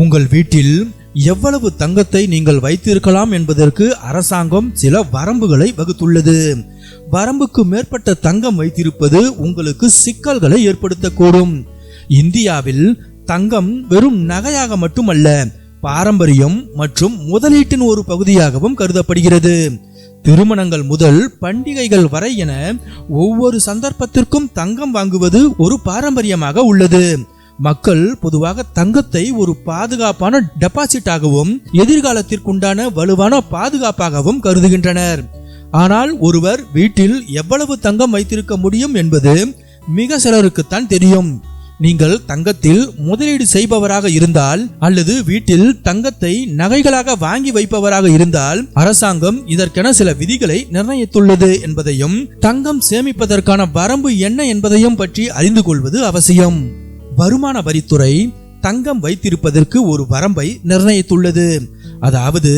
உங்கள் வீட்டில் எவ்வளவு தங்கத்தை நீங்கள் வைத்திருக்கலாம் என்பதற்கு அரசாங்கம் சில வரம்புகளை வகுத்துள்ளது. வரம்புக்கு மேற்பட்ட தங்கம் வைத்திருப்பது உங்களுக்கு சிக்கல்களை ஏற்படுத்தக்கூடும். இந்தியாவில் தங்கம் வெறும் நகையாக மட்டுமல்ல பாரம்பரியம் மற்றும் முதலீட்டின் ஒரு பகுதியாகவும் கருதப்படுகிறது. திருமணங்கள் முதல் பண்டிகைகள் வரை என ஒவ்வொரு சந்தர்ப்பத்திற்கும் தங்கம் வாங்குவது ஒரு பாரம்பரியமாக உள்ளது. மக்கள் பொதுவாக தங்கத்தை ஒரு பாதுகாப்பான டெபாசிட்டாகவும் எதிர்காலத்திற்குண்டான வலுவான பாதுகாப்பாகவும் கருதுகின்றனர். ஆனால் ஒருவர் வீட்டில் எவ்வளவு தங்கம் வைத்திருக்க முடியும் என்பது மிக சிலருக்குத்தான் தெரியும். நீங்கள் தங்கத்தில் முதலீடு செய்பவராக இருந்தால் அல்லது வீட்டில் தங்கத்தை நகைகளாக வாங்கி வைப்பவராக இருந்தால் அரசாங்கம் இதற்கென சில விதிகளை நிர்ணயித்துள்ளது என்பதையும் தங்கம் சேமிப்பதற்கான வரம்பு என்ன என்பதையும் பற்றி அறிந்து கொள்வது அவசியம். வருமான வரித்துறை தங்கம் வைத்திருப்பதற்கு ஒரு வரம்பை நிர்ணயித்துள்ளது. அதாவது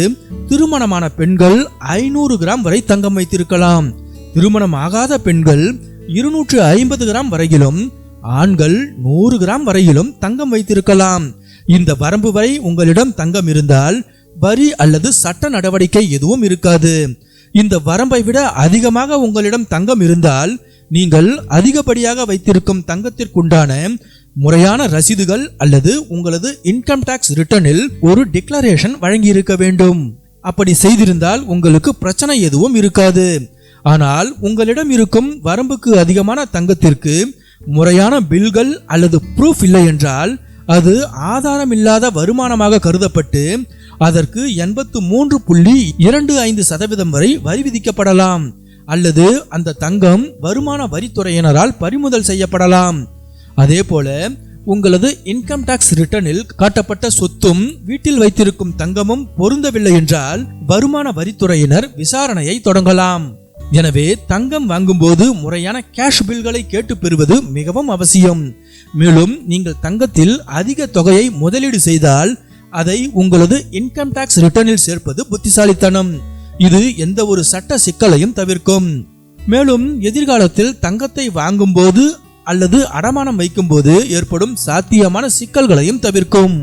திருமணமான பெண்கள் ஐநூறு கிராம் வரை தங்கம் வைத்திருக்கலாம். திருமணம் ஆகாத பெண்கள் இருநூற்று ஐம்பது கிராம் வரையிலும் ஆண்கள் நூறு கிராம் வரையிலும் தங்கம் வைத்திருக்கலாம். இந்த வரம்பு வரை உங்களிடம் தங்கம் இருந்தால் வரி அல்லது சட்ட நடவடிக்கை எதுவும் இருக்காது. இந்த வரம்பை விட அதிகமாக உங்களிடம் தங்கம் இருந்தால் நீங்கள் அதிகப்படியாக வைத்திருக்கும் தங்கத்திற்குண்டான முறையான ரசீதுகள் அல்லது உங்களது இன்கம் டாக்ஸ் ரிட்டர்னில் ஒரு டிக்ளரேஷன் வழங்கியிருக்க வேண்டும். அப்படி செய்திருந்தால் உங்களுக்கு பிரச்சனை எதுவும் இருக்காது. ஆனால் உங்களிடம் இருக்கும் வரம்புக்கு அதிகமான தங்கத்திற்கு முறையான பில்கள் அல்லது ப்ரூஃப் இல்லை என்றால் அது ஆதாரமில்லாத வருமானமாக கருதப்பட்டு அதற்கு எண்பத்து மூன்று புள்ளி இரண்டு ஐந்து சதவீதம் வரை வரி விதிக்கப்படலாம். அல்லது அந்த தங்கம் வருமான வரித்துறையினரால் பறிமுதல் செய்யப்படலாம். அதே போல உங்களது இன்கம் டாக்ஸ் ரிட்டர்னில் காட்டப்பட்ட சொத்தும் வீட்டில் வைத்திருக்கும் தங்கமும் பொருந்தவில்லை என்றால் வருமான வரித்துறையினர் விசாரணையை தொடங்கலாம். எனவே தங்கம் வாங்கும்போது முறையான கேஷ் பில்களை கேட்டு பெறுவது மிகவும் அவசியம். மேலும் நீங்கள் தங்கத்தில் அதிக தொகையை முதலீடு செய்தால் அதை உங்களது இன்கம் டாக்ஸ் ரிட்டர்னில் சேர்ப்பது புத்திசாலித்தனம். இது எந்த ஒரு சட்ட சிக்கலையும் தவிர்க்கும். மேலும் எதிர்காலத்தில் தங்கத்தை வாங்கும்போது அல்லது அடமானம் வைக்கும்போது ஏற்படும் சாத்தியமான சிக்கல்களையும் தவிர்க்கும்.